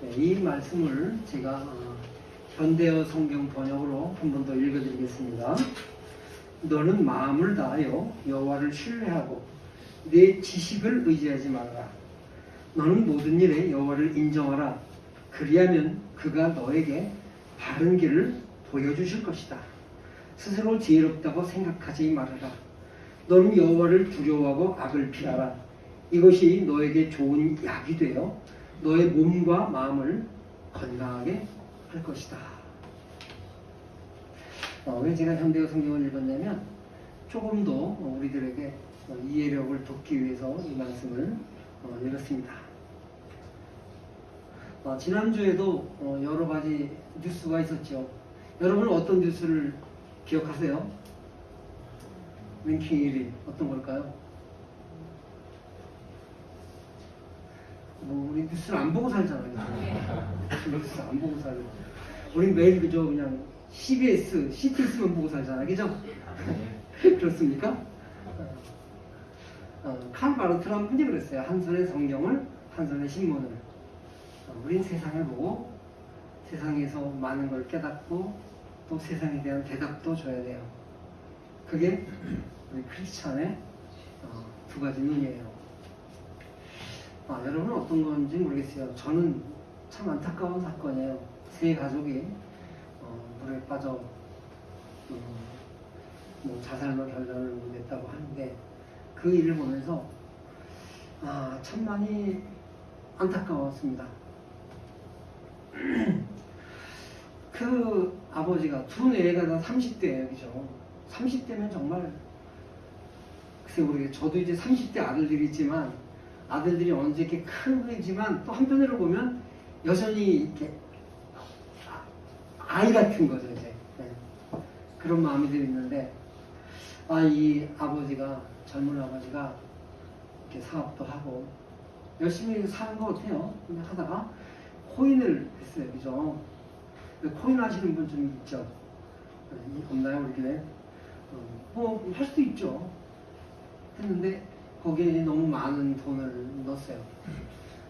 네, 이 말씀을 제가 어, 현대어 성경 번역으로 한 번 더 읽어드리겠습니다. 너는 마음을 다하여 여호와를 신뢰하고 내 지식을 의지하지 말아라. 너는 모든 일에 여호와를 인정하라. 그리하면 그가 너에게 바른 길을 보여주실 것이다. 스스로 지혜롭다고 생각하지 말아라. 너는 여호와를 두려워하고 악을 피하라. 이것이 너에게 좋은 약이 되어 너의 몸과 마음을 건강하게 할 것이다. 어, 왜 제가 현대어 성경을 읽었냐면 조금 더 우리들에게 어, 이해력을 돕기 위해서 이 말씀을 어, 읽었습니다. 어, 지난주에도 어, 여러 가지 뉴스가 있었죠. 여러분 어떤 뉴스를 기억하세요? 랭킹 1위 어떤 걸까요? 뭐 우리 뉴스를 안 보고 살잖아요. 뉴스 안 보고 살고. 우리 매일 그저 그냥 CBS, CTS만 보고 살잖아요. 그죠? 그렇습니까? 어, 칼 바로 트럼프이 그랬어요. 한 손에 성경을, 한 손에 신문을. 어, 우린 세상을 보고 세상에서 많은 걸 깨닫고 또 세상에 대한 대답도 줘야 돼요. 그게 우리 크리스찬의 어, 두 가지 눈이에요. 아, 여러분은 어떤 건지 모르겠어요. 저는 참 안타까운 사건이에요. 세 가족이 어, 물에 빠져 음, 뭐 자살로 결론을 냈다고 하는데 그 일을 보면서 아, 참 많이 안타까웠습니다. 그 아버지가 두 애가 다 30대예요, 그죠? 30대면 정말 글쎄 모르겠어요. 저도 이제 30대 아들들이 있지만 아들들이 언제 이렇게 크지만 또 한편으로 보면 여전히 이렇게 아- 아이 같은 거죠 이제 네. 그런 마음이 들 있는데 아 이 아버지가 젊은 아버지가 이렇게 사업도 하고 열심히 사는 것 같아요. 근데 하다가 코인을 했어요, 그죠? 코인 하시는 분 좀 있죠? 네, 없나요, 우리 교회? 어, 뭐할 수도 있죠. 했는데 거기에 너무 많은 돈을 넣었어요.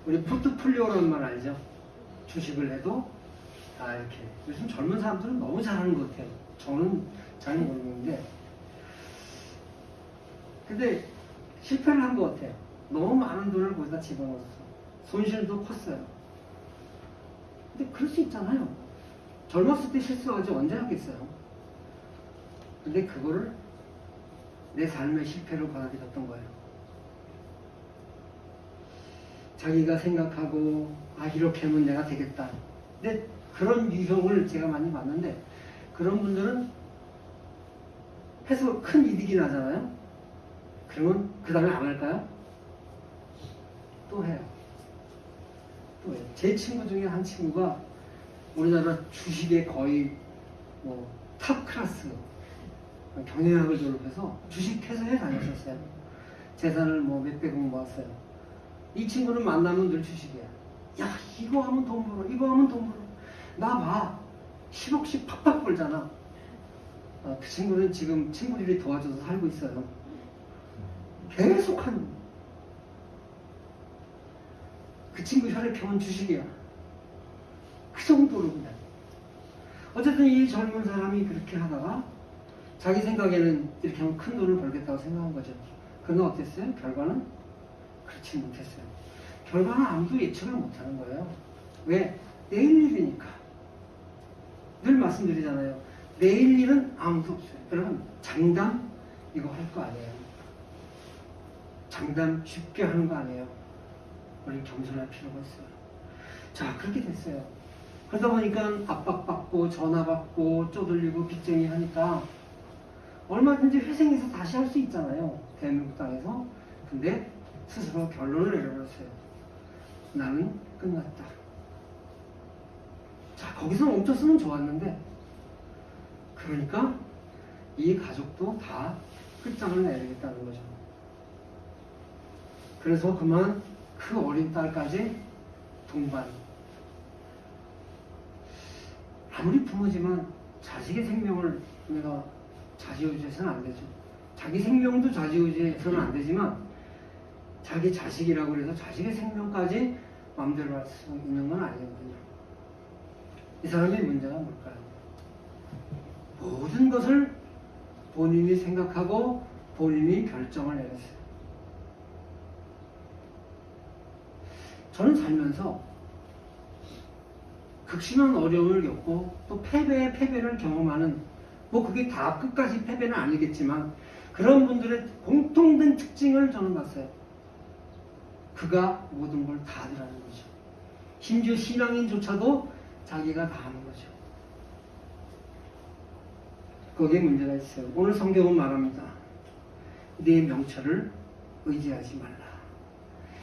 우리 포트폴리오라는 말 알죠? 주식을 해도 다 이렇게 요즘 젊은 사람들은 너무 잘하는 것 같아요. 저는 잘 모르는데 근데 실패를 한 것 같아요. 너무 많은 돈을 거기다 집어넣었어. 손실도 컸어요. 근데 그럴 수 있잖아요. 젊었을 때 실수하지 언제 하겠어요. 근데 그거를 내 삶의 실패로 받아들였던 거예요. 자기가 생각하고 아 이렇게 하면 내가 되겠다. 근데 그런 유형을 제가 많이 봤는데 그런 분들은 해서 큰 이득이 나잖아요. 그러면 그 다음에 안 할까요? 또 해요. 또 해요. 제 친구 중에 한 친구가 우리나라 주식의 거의 뭐 탑 클래스 경영학을 졸업해서 주식 회사에 다녔었어요. 재산을 뭐 몇백억 모았어요. 이 친구는 만나면 늘 주식이야. 야, 이거 하면 돈 벌어. 이거 하면 돈 벌어. 나 봐. 10억씩 팍팍 벌잖아. 아, 그 친구는 지금 친구들이 도와줘서 살고 있어요. 계속 하는. 그 친구 혈액형은 주식이야. 그 정도로 그냥. 어쨌든 이 젊은 사람이 그렇게 하다가 자기 생각에는 이렇게 하면 큰 돈을 벌겠다고 생각한 거죠. 그러나 어땠어요? 결과는 그렇지 못했어요. 결과는 아무도 예측을 못하는 거예요. 왜? 내일 일이니까. 늘 말씀드리잖아요. 내일 일은 아무도 없어요. 여러분, 장담 이거 할 거 아니에요. 장담 쉽게 하는 거 아니에요. 우리 겸손할 필요가 있어요. 자, 그렇게 됐어요. 그러다 보니까 압박받고 전화받고 쪼들리고 빚쟁이 하니까 얼마든지 회생해서 다시 할 수 있잖아요. 대한민국 땅에서. 근데 스스로 결론을 내려버렸어요. 나는 끝났다. 자, 거기서 멈췄으면 좋았는데, 그러니까 이 가족도 다 끝장을 내야겠다는 거죠. 그래서 그만 그 어린 딸까지 동반. 아무리 부모지만 자식의 생명을 내가 좌지우지해서는 안 되죠. 자기 생명도 좌지우지해서는 안 되지만 자기 자식이라고 해서 자식의 생명까지 마음대로 할 수 있는 건 아니거든요. 이 사람의 문제가 뭘까요? 모든 것을 본인이 생각하고 본인이 결정을 내렸어요. 저는 살면서 극심한 어려움을 겪고 또 패배의 패배를 경험하는 뭐 그게 다 끝까지 패배는 아니겠지만 그런 분들의 공통된 특징을 저는 봤어요. 그가 모든 걸다 하더라는 거죠. 심지어 신앙인조차도 자기가 다 하는 거죠. 거기에 문제가 있어요. 오늘 성경은 말합니다. 내 명철을 의지하지 말라.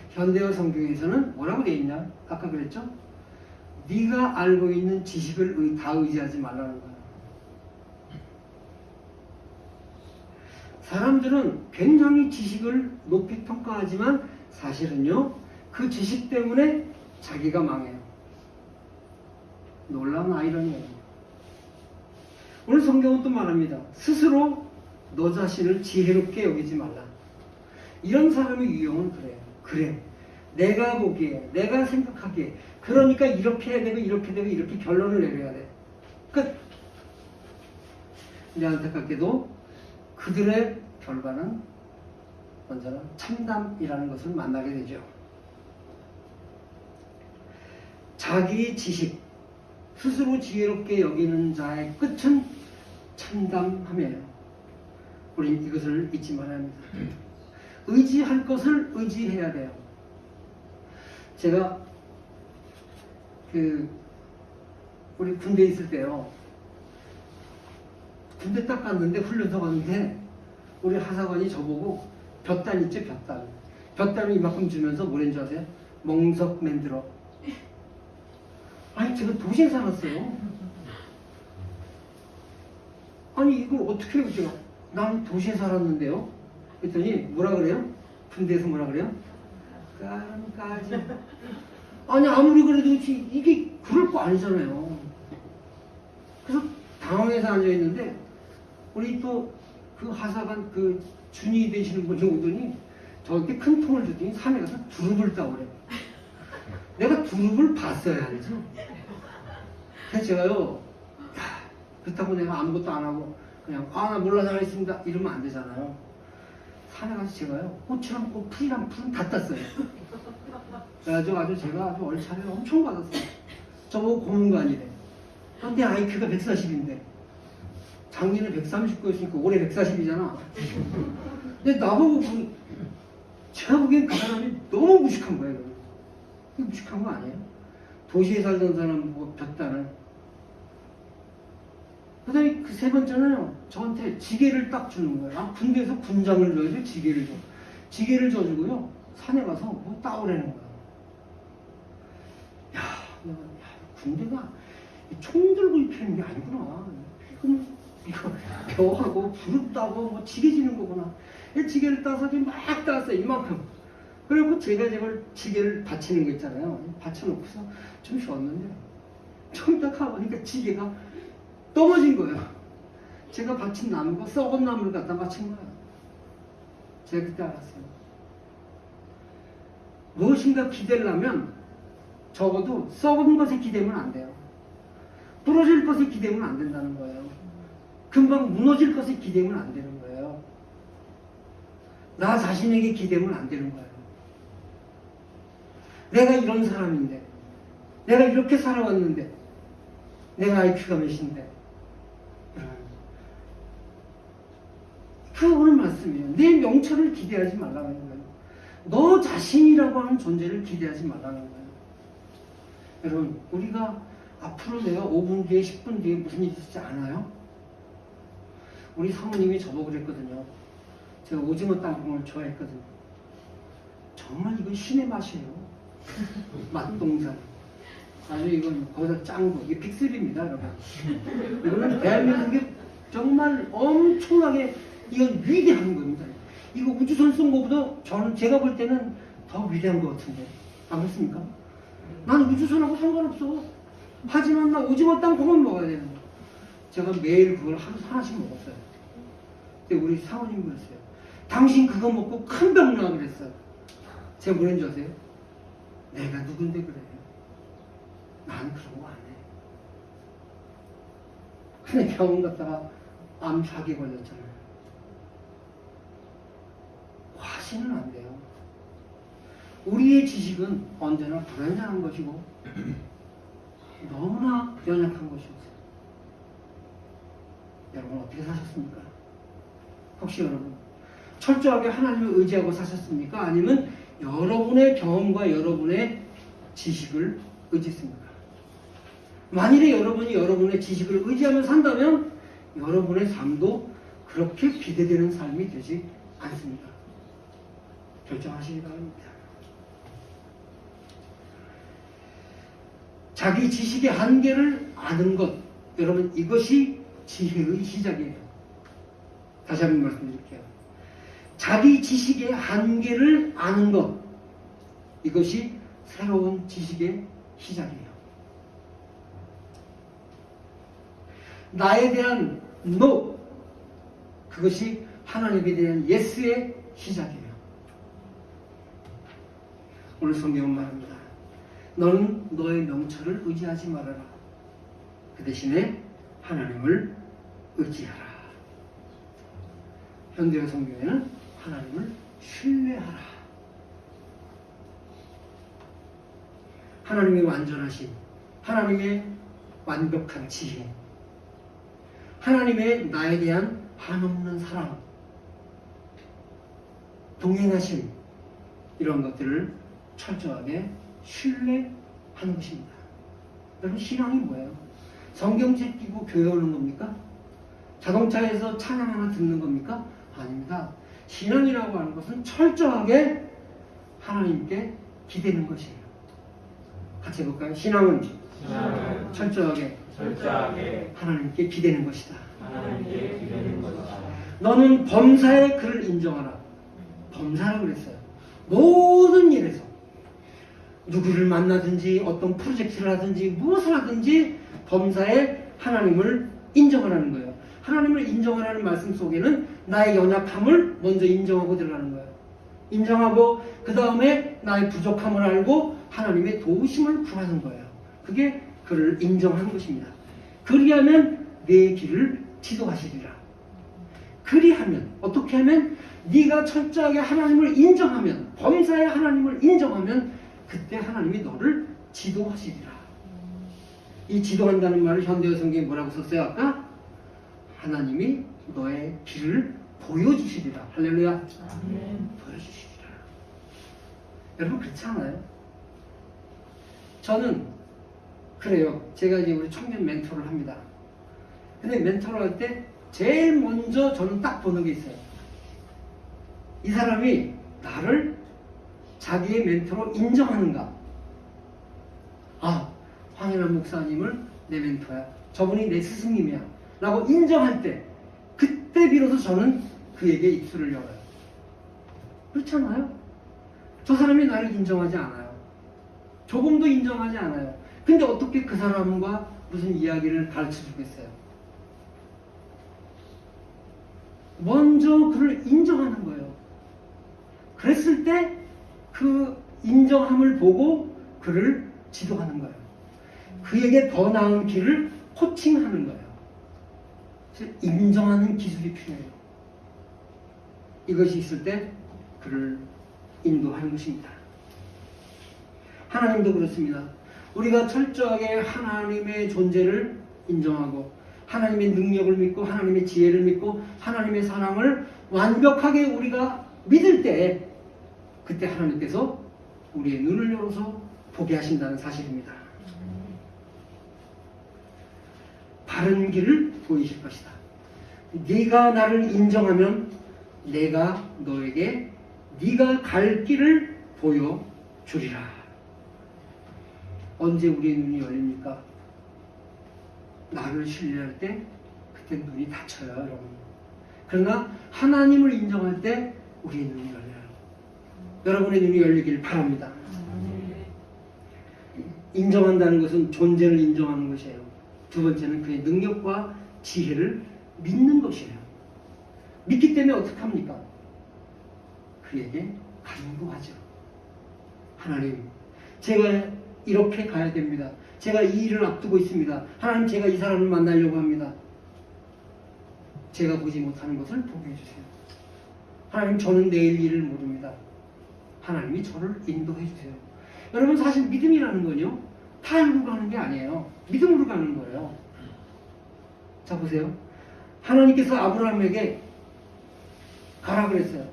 현대어 성경에서는 뭐라고 되어 있냐? 아까 그랬죠? 네가 알고 있는 지식을 의- 다 의지하지 말라는 거예요. 사람들은 굉장히 지식을 높이 평가하지만 사실은요, 그 지식 때문에 자기가 망해요. 놀라운 아이러니예요. 오늘 성경은 또 말합니다. 스스로 너 자신을 지혜롭게 여기지 말라. 이런 사람의 유형은 그래요. 그래. 내가 보기에, 내가 생각하기에, 그러니까 이렇게 해야 되고, 이렇게 되고, 이렇게 결론을 내려야 돼. 끝. 근데 안타깝게도 그들의 결과는 언제나 참담이라는 것을 만나게 되죠. 자기 지식, 스스로 지혜롭게 여기는 자의 끝은 참담함이에요. 우린 이것을 잊지 말아야 합니다. 의지할 것을 의지해야 돼요. 제가 그 우리 군대 있을 때요. 군대 딱 갔는데 훈련소 갔는데 우리 하사관이 저보고 볕단 있죠 볕단 볕단을 이만큼 주면서 뭐랬는 줄 아세요? 멍석 만들어. 아니 제가 도시에 살았어요. 아니 이걸 어떻게 해요 제가? 난 도시에 살았는데요. 그랬더니 뭐라 그래요? 군대에서 뭐라 그래요? 깜까지 아니 아무리 그래도 이- 이게 그럴 거 아니잖아요. 그래서 당황해서 앉아있는데 우리 또 그 하사관 그 준이 되시는 분이 오더니 저한테 큰 통을 주더니 산에 가서 두릅을 따오래. 내가 두릅을 봤어야 알죠. 그래서 제가요, 야, 그렇다고 내가 아무것도 안 하고 그냥 아, 나 몰라서 하겠습니다. 이러면 안 되잖아요. 산에 가서 제가요, 꽃이랑 꽃, 풀이랑 풀은 다 땄어요. 그래가지고 아주 제가 아주 얼차례를 엄청 받았어요. 저보고 고문관이래. 근데 IQ가 140인데. 작년에 139였으니까 올해 140이잖아. 근데 나보고 그, 제가 보기엔 그 사람이 너무 무식한 거예요. 그 무식한 거 아니에요? 도시에 살던 사람 보고 볕단을. 그 다음에 그 세 번째는 저한테 지게를 딱 주는 거예요. 아, 군대에서 군장을 줘야지 지게를 줘. 지게를 줘주고요. 산에 가서 뭐 따오라는 거예요. 야, 야, 군대가 총 들고 입히는 게 아니구나. 이거 이거 벼하고 부릅 따고 뭐 지게 지는 거구나. 이 지게를 따서 지금 막 따왔어요. 이만큼. 그리고 제가 저걸 지게를 받치는 거 있잖아요. 받쳐놓고서 좀 쉬었는데 좀딱 가보니까 지게가 떨어진 거예요. 제가 받친 나무가 썩은 나무를 갖다 받친 거예요. 제가 그때 알았어요. 무엇인가 기대를 하면 적어도 썩은 것에 기대면 안 돼요. 부러질 것에 기대면 안 된다는 거예요. 금방 무너질 것에 기대면 안 되는 거예요. 나 자신에게 기대면 안 되는 거예요. 내가 이런 사람인데, 내가 이렇게 살아왔는데, 내가 IQ가 몇인데, 그 오늘 말씀이에요. 내 명철을 기대하지 말라는 거예요. 너 자신이라고 하는 존재를 기대하지 말라는 거예요. 여러분, 우리가 앞으로 내가 5분 뒤에, 10분 뒤에 무슨 일이 있을지 아나요? 우리 사모님이 저보고 그랬거든요. 제가 오징어 땅콩을 좋아했거든요. 정말 이건 신의 맛이에요. 맛동산. 아주 이건 거기다 짠 거. 이게 빅스입니다, 여러분. 이거는 대한민국에 정말 엄청나게 이건 위대한 겁니다. 이거 우주선 쏜 거보다 저는 제가 볼 때는 더 위대한 것 같은데. 안 그렇습니까? 나는 우주선하고 상관없어. 하지만 나 오징어 땅콩은 먹어야 되는 거야. 제가 매일 그걸 하루 하나씩 먹었어요. 근데 우리 사모님 그랬어요. 당신 그거 먹고 큰 병나 그랬어요. 제가 뭐랬는 줄 아세요? 내가 누군데 그래? 난 그런 거 안 해. 근데 병원 갔다가 암 사기 걸렸잖아요. 화시는 안 돼요. 우리의 지식은 언제나 불완전한 것이고 너무나 연약한 것이었어요. 여러분 어떻게 사셨습니까? 혹시 여러분 철저하게 하나님을 의지하고 사셨습니까? 아니면 여러분의 경험과 여러분의 지식을 의지했습니까? 만일에 여러분이 여러분의 지식을 의지하며 산다면 여러분의 삶도 그렇게 기대되는 삶이 되지 않습니다. 결정하시기 바랍니다. 자기 지식의 한계를 아는 것, 여러분 이것이 지혜의 시작이에요. 다시 한번 말씀드릴게요. 자기 지식의 한계를 아는 것, 이것이 새로운 지식의 시작이에요. 나에 대한 no, 그것이 하나님에 대한 yes의 시작이에요. 오늘 성경은 말합니다. 너는 너의 명철을 의지하지 말아라. 그 대신에 하나님을 의지하라. 현대의 성경에는 하나님을 신뢰하라. 하나님의 완전하신, 하나님의 완벽한 지혜, 하나님의 나에 대한 한없는 사랑, 동행하심, 이런 것들을 철저하게 신뢰하는 것입니다. 여러분, 신앙이 뭐예요? 성경책 끼고 교회 오는 겁니까? 자동차에서 찬양 하나 듣는 겁니까? 아닙니다. 신앙이라고 하는 것은 철저하게 하나님께 기대는 것이에요. 같이 해볼까요? 신앙은 신앙은 철저하게 철저하게 하나님께 기대는 것이다. 하나님께 기대는 것이다. 너는 범사의 그를 인정하라. 범사라 그랬어요. 모든 누구를 만나든지 어떤 프로젝트를 하든지 무엇을 하든지 범사에 하나님을 인정하라는 거예요. 하나님을 인정하라는 말씀 속에는 나의 연약함을 먼저 인정하고 들어가는 거예요. 인정하고 그 다음에 나의 부족함을 알고 하나님의 도우심을 구하는 거예요. 그게 그를 인정하는 것입니다. 그리하면 내 길을 지도하시리라. 그리하면 어떻게 하면 네가 철저하게 하나님을 인정하면 범사에 하나님을 인정하면 그때 하나님이 너를 지도하시리라. 이 지도한다는 말을 현대어 성경에 뭐라고 썼어요 아까? 하나님이 너의 길을 보여주시리라. 할렐루야. 보여주시리라. 여러분 그렇지 않아요? 저는 그래요. 제가 이제 우리 청년 멘토를 합니다. 근데 멘토를 할 때 제일 먼저 저는 딱 보는 게 있어요. 이 사람이 나를 자기의 멘토로 인정하는가? 아, 황인환 목사님을 내 멘토야. 저분이 내 스승님이야. 라고 인정할 때, 그때 비로소 저는 그에게 입술을 열어요. 그렇잖아요? 저 사람이 나를 인정하지 않아요. 조금도 인정하지 않아요. 근데 어떻게 그 사람과 무슨 이야기를 가르쳐 주겠어요? 먼저 그를 인정하는 거예요. 그랬을 때 그 인정함을 보고 그를 지도하는 거예요. 그에게 더 나은 길을 코칭하는 거예요. 인정하는 기술이 필요해요. 이것이 있을 때 그를 인도하는 것입니다. 하나님도 그렇습니다. 우리가 철저하게 하나님의 존재를 인정하고 하나님의 능력을 믿고 하나님의 지혜를 믿고 하나님의 사랑을 완벽하게 우리가 믿을 때 그때 하나님께서 우리의 눈을 열어서 보게 하신다는 사실입니다. 바른 길을 보이실 것이다. 네가 나를 인정하면 내가 너에게 네가 갈 길을 보여 주리라. 언제 우리의 눈이 열립니까? 나를 신뢰할 때 그때 눈이 닫혀요, 여러분. 그러나 하나님을 인정할 때 우리의 눈이 열려요. 여러분의 눈이 열리길 바랍니다. 인정한다는 것은 존재를 인정하는 것이에요. 두 번째는 그의 능력과 지혜를 믿는 것이에요. 믿기 때문에 어떻게 합니까? 그에게 간구하죠. 하나님, 제가 이렇게 가야 됩니다. 제가 이 일을 앞두고 있습니다. 하나님 제가 이 사람을 만나려고 합니다. 제가 보지 못하는 것을 보게 해주세요. 하나님 저는 내일 일을 모릅니다. 하나님이 저를 인도해 주세요. 여러분 사실 믿음이라는 건요. 타협으로 가는 게 아니에요. 믿음으로 가는 거예요. 자 보세요. 하나님께서 아브라함에게 가라 그랬어요.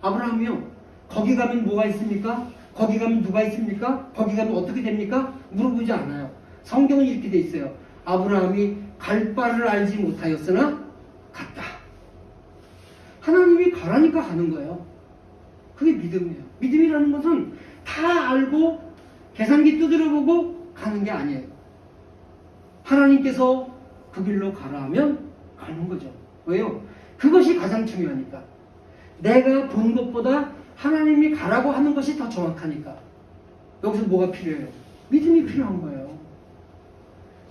아브라함이요. 거기 가면 뭐가 있습니까? 거기 가면 누가 있습니까? 거기 가면 어떻게 됩니까? 물어보지 않아요. 성경은 이렇게 돼 있어요. 아브라함이 갈 바를 알지 못하였으나 갔다. 하나님이 가라니까 가는 거예요. 그게 믿음이에요. 믿음이라는 것은 다 알고 계산기 두드려보고 가는 게 아니에요. 하나님께서 그 길로 가라 하면 가는 거죠. 왜요? 그것이 가장 중요하니까. 내가 본 것보다 하나님이 가라고 하는 것이 더 정확하니까. 여기서 뭐가 필요해요? 믿음이 필요한 거예요.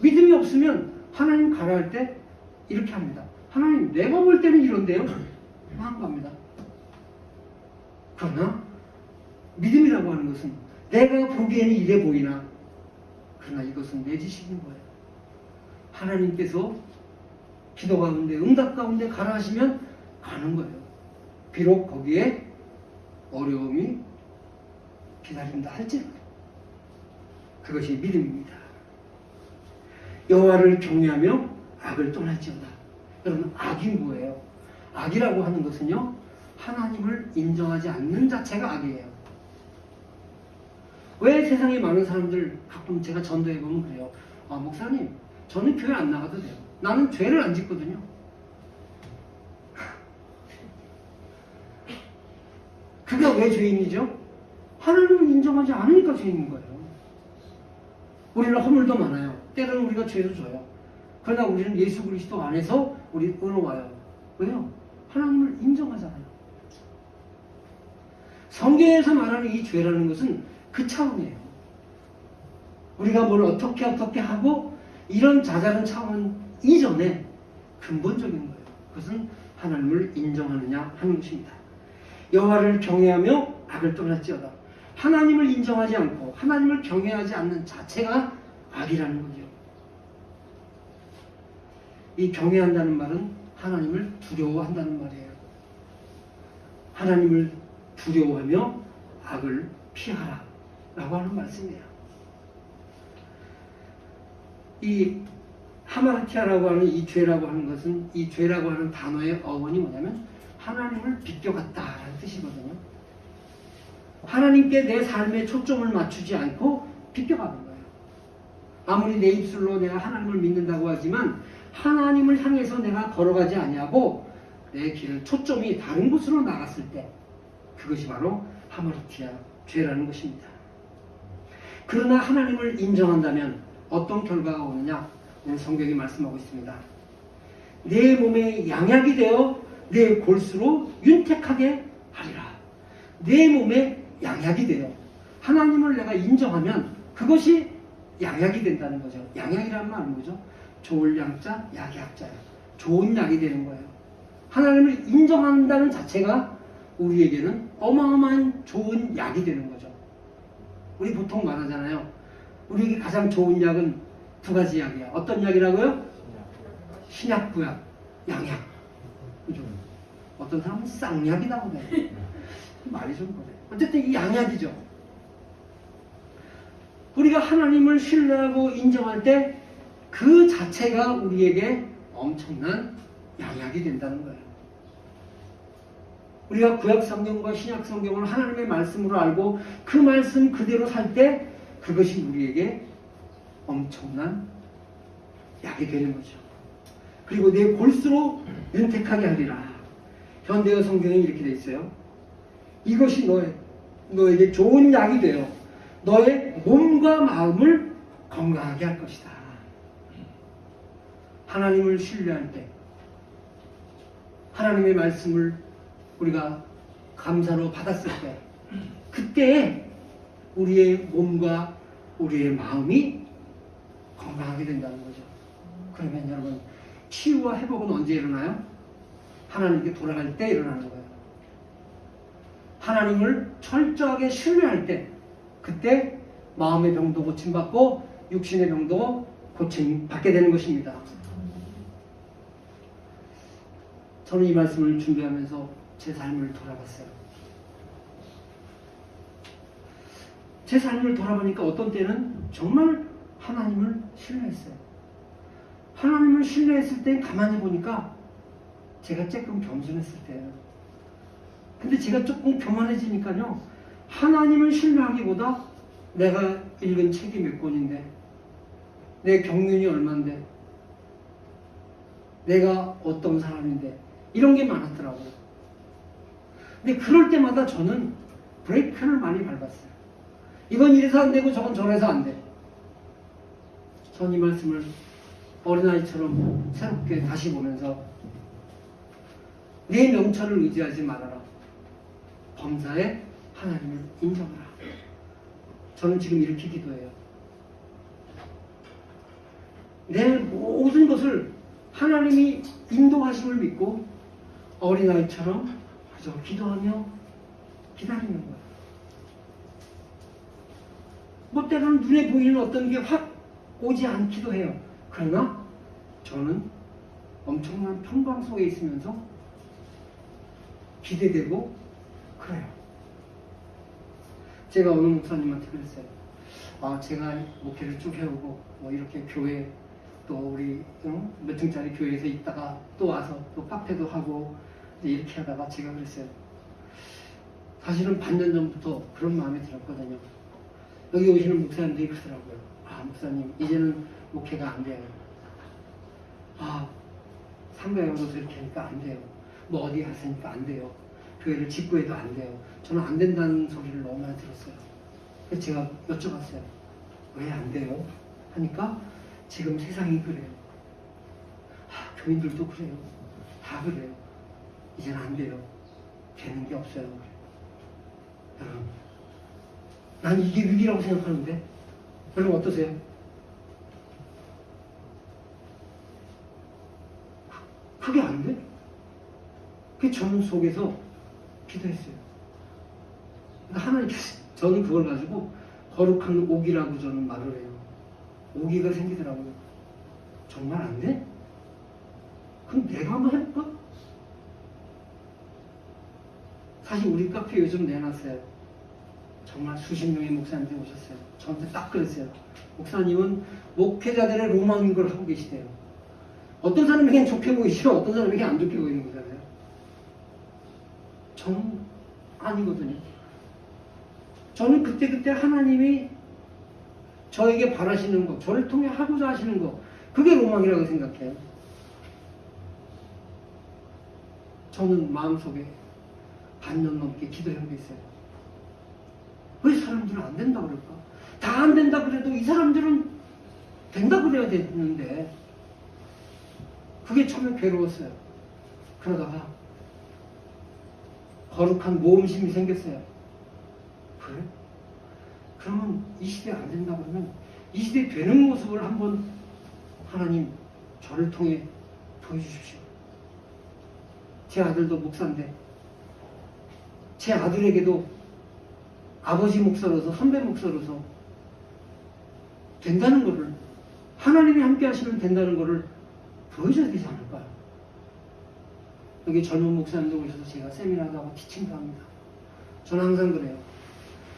믿음이 없으면 하나님 가라 할 때 이렇게 합니다. 하나님, 내가 볼 때는 이런데요? 한 겁니다. 그러나 믿음이라고 하는 것은 내가 보기에는 이래 보이나 그러나 이것은 내 지식인 거예요. 하나님께서 기도 가운데 응답 가운데 가라 하시면 가는 거예요. 비록 거기에 어려움이 기다린다 할지라도 그것이 믿음입니다. 여호와를 경외하며 악을 떠날지어다. 여러분 악이 뭐예요? 악이라고 하는 것은요 하나님을 인정하지 않는 자체가 악이에요. 왜 세상에 많은 사람들 가끔 제가 전도해 보면 그래요. 아 목사님 저는 교회 안 나가도 돼요. 나는 죄를 안 짓거든요. 그가 왜 죄인이죠? 하나님을 인정하지 않으니까 죄인인 거예요. 우리는 허물도 많아요. 때로는 우리가 죄도 져요. 그러나 우리는 예수 그리스도 안에서 우리 의로와요. 왜요? 하나님을 인정하잖아요. 성경에서 말하는 이 죄라는 것은 그 차원이에요. 우리가 뭘 어떻게 어떻게 하고 이런 자잘한 차원 이전에 근본적인 거예요. 그것은 하나님을 인정하느냐 하는 것입니다. 여호와를 경외하며 악을 떠났지어다. 하나님을 인정하지 않고 하나님을 경외하지 않는 자체가 악이라는 거죠. 이 경외한다는 말은 하나님을 두려워한다는 말이에요. 하나님을 두려워하며 악을 피하라 라고 하는 말씀이에요. 이 하마티아라고 하는 이 죄라고 하는 것은 이 죄라고 하는 단어의 어원이 뭐냐면 하나님을 비껴갔다라는 뜻이거든요. 하나님께 내 삶의 초점을 맞추지 않고 비껴가는 거예요. 아무리 내 입술로 내가 하나님을 믿는다고 하지만 하나님을 향해서 내가 걸어가지 아니하고 내 길을 초점이 다른 곳으로 나갔을 때 그것이 바로 하마르티아 죄라는 것입니다. 그러나 하나님을 인정한다면 어떤 결과가 오느냐? 오늘 성경이 말씀하고 있습니다. 내 몸에 양약이 되어 내 골수로 윤택하게 하리라. 내 몸에 양약이 되어 하나님을 내가 인정하면 그것이 양약이 된다는 거죠. 양약이라는 말은 뭐죠? 좋을 양자, 약이 약자예요. 좋은 약이 되는 거예요. 하나님을 인정한다는 자체가 우리에게는 어마어마한 좋은 약이 되는 거죠. 우리 보통 말하잖아요. 우리에게 가장 좋은 약은 두 가지 약이야. 어떤 약이라고요? 신약, 구약, 양약. 그죠? 어떤 사람은 쌍약이라고 해. 말이 좀 그래. 어쨌든 이 양약이죠. 우리가 하나님을 신뢰하고 인정할 때 그 자체가 우리에게 엄청난 양약이 된다는 거예요. 우리가 구약 성경과 신약 성경을 하나님의 말씀으로 알고 그 말씀 그대로 살 때 그것이 우리에게 엄청난 약이 되는 거죠. 그리고 내 골수로 윤택하게 하리라. 현대어 성경에 이렇게 돼 있어요. 이것이 너의, 너에게 좋은 약이 되어 너의 몸과 마음을 건강하게 할 것이다. 하나님을 신뢰할 때, 하나님의 말씀을 우리가 감사로 받았을 때, 그때에 우리의 몸과 우리의 마음이 건강하게 된다는 거죠. 그러면 여러분, 치유와 회복은 언제 일어나요? 하나님께 돌아갈 때 일어나는 거예요. 하나님을 철저하게 신뢰할 때, 그때 마음의 병도 고침받고 육신의 병도 고침 받게 되는 것입니다. 저는 이 말씀을 준비하면서 제 삶을 돌아봤어요. 제 삶을 돌아보니까 어떤 때는 정말 하나님을 신뢰했어요. 하나님을 신뢰했을 때 가만히 보니까 제가 조금 겸손했을 때예요. 근데 제가 조금 교만해지니까요. 하나님을 신뢰하기보다 내가 읽은 책이 몇 권인데 내 경륜이 얼만데 내가 어떤 사람인데 이런 게 많았더라고요. 근데 그럴 때마다 저는 브레이크를 많이 밟았어요. 이건 이래서 안 되고 저건 저래서 안 돼. 전 이 말씀을 어린아이처럼 새롭게 다시 보면서 내 명철을 의지하지 말아라. 범사에 하나님을 인정하라. 저는 지금 이렇게 기도해요. 내 모든 것을 하나님이 인도하심을 믿고 어린아이처럼 그저 기도하며 기다리는 거예요. 뭐 때로는 눈에 보이는 어떤 게 확 오지 않기도 해요. 그러나 저는 엄청난 평강 속에 있으면서 기대되고 그래요. 제가 어느 목사님한테 그랬어요. 아, 제가 목회를 쭉 해오고 뭐 이렇게 교회 또 우리 응? 몇 층짜리 교회에서 있다가 또 와서 또 카페도 하고 이렇게 하다가 제가 그랬어요. 사실은 반년 전부터 그런 마음이 들었거든요. 여기 오시는 목사님들이 그러더라고요. 아, 목사님, 이제는 목회가 안 돼요. 아, 오셔서 이렇게 하니까 안 돼요. 뭐 어디 갔으니까 안 돼요. 교회를 직구해도 안 돼요. 저는 안 된다는 소리를 너무 많이 들었어요. 그래서 제가 여쭤봤어요. 왜 안 돼요? 하니까 지금 세상이 그래요. 아, 교인들도 그래요. 다 그래요. 이제는 안 돼요. 되는 게 없어요. 여러분, 난 이게 위기라고 생각하는데 여러분 어떠세요? 그게 안 돼? 그 저는 속에서 기도했어요. 그러니까 하나님께서 저는 그걸 가지고 거룩한 오기라고 저는 말을 해요. 오기가 생기더라고요. 정말 안 돼? 그럼 내가 한번 해볼까? 사실 우리 카페 요즘 내놨어요. 정말 수십 명의 목사님들이 오셨어요. 저한테 딱 그랬어요. 목사님은 목회자들의 로망인 걸 하고 계시대요. 어떤 사람에겐 좋게 보이시고 어떤 사람에게 안 좋게 보이는 거잖아요. 저는 아니거든요. 저는 그때 그때 하나님이 저에게 바라시는 것, 저를 통해 하고자 하시는 것, 그게 로망이라고 생각해요. 저는 마음속에 반년 넘게 기도한 게 있어요. 왜 사람들은 안 된다 그럴까? 다 안 된다 그래도 이 사람들은 된다 그래야 되는데 그게 처음에 괴로웠어요. 그러다가 거룩한 모험심이 생겼어요. 그래? 그러면 이 시대 안 된다 그러면 이 시대 되는 모습을 한번 하나님 저를 통해 보여주십시오. 제 아들도 목사인데 제 아들에게도 아버지 목사로서 선배 목사로서 된다는 것을 하나님이 함께 하시면 된다는 것을 보여줘야 되지 않을까요? 여기 젊은 목사님들 오셔서 제가 세미나도 하고 티칭도 합니다. 저는 항상 그래요.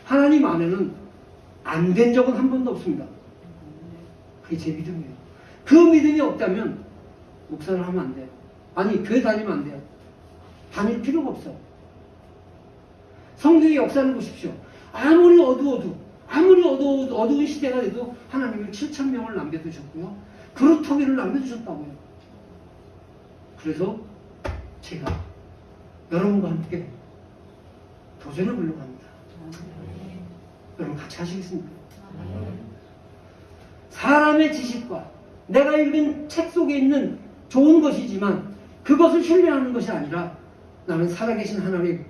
하나님 안에는 안 된 적은 한 번도 없습니다. 그게 제 믿음이에요. 그 믿음이 없다면 목사를 하면 안 돼요. 아니, 교회 다니면 안 돼요. 다닐 필요가 없어요. 성경의 역사를 보십시오. 아무리 어두워도, 아무리 어두워, 어두운 시대가 돼도 하나님은 7천 명을 남겨두셨고요. 그루터기를 남겨두셨다고요. 그래서 제가 여러분과 함께 보려고 합니다. 여러분 같이 하시겠습니까? 사람의 지식과 내가 읽은 책 속에 있는 좋은 것이지만 그것을 신뢰하는 것이 아니라 나는 살아계신 하나님,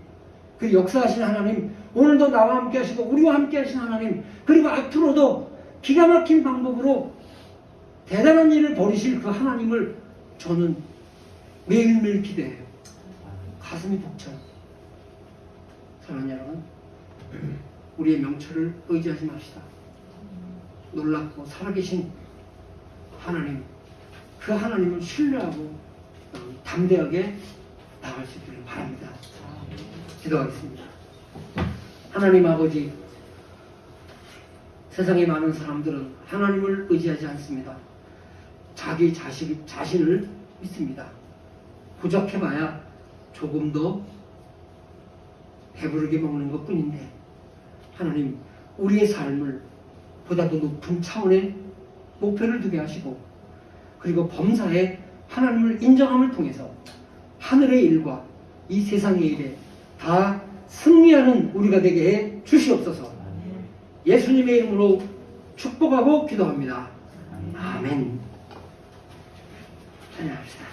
그 역사하신 하나님, 오늘도 나와 함께 하시고 우리와 함께 하신 하나님, 그리고 앞으로도 기가 막힌 방법으로 대단한 일을 벌이실 그 하나님을 저는 매일매일 기대해요. 가슴이 벅차요. 사랑하는 여러분, 우리의 명철을 의지하지 맙시다. 놀랍고 살아계신 하나님, 그 하나님을 신뢰하고 어, 담대하게 나갈 수 있기를 바랍니다. 기도하겠습니다. 하나님 아버지, 세상에 많은 사람들은 하나님을 의지하지 않습니다. 자기 자식, 자신을 믿습니다. 부족해봐야 조금 더 배부르게 먹는 것 뿐인데, 하나님, 우리의 삶을 보다도 높은 차원의 목표를 두게 하시고, 그리고 범사에 하나님을 인정함을 통해서 하늘의 일과 이 세상의 일에 다 승리하는 우리가 되게 해 주시옵소서. 예수님의 이름으로 축복하고 기도합니다. 아멘. 찬양합시다.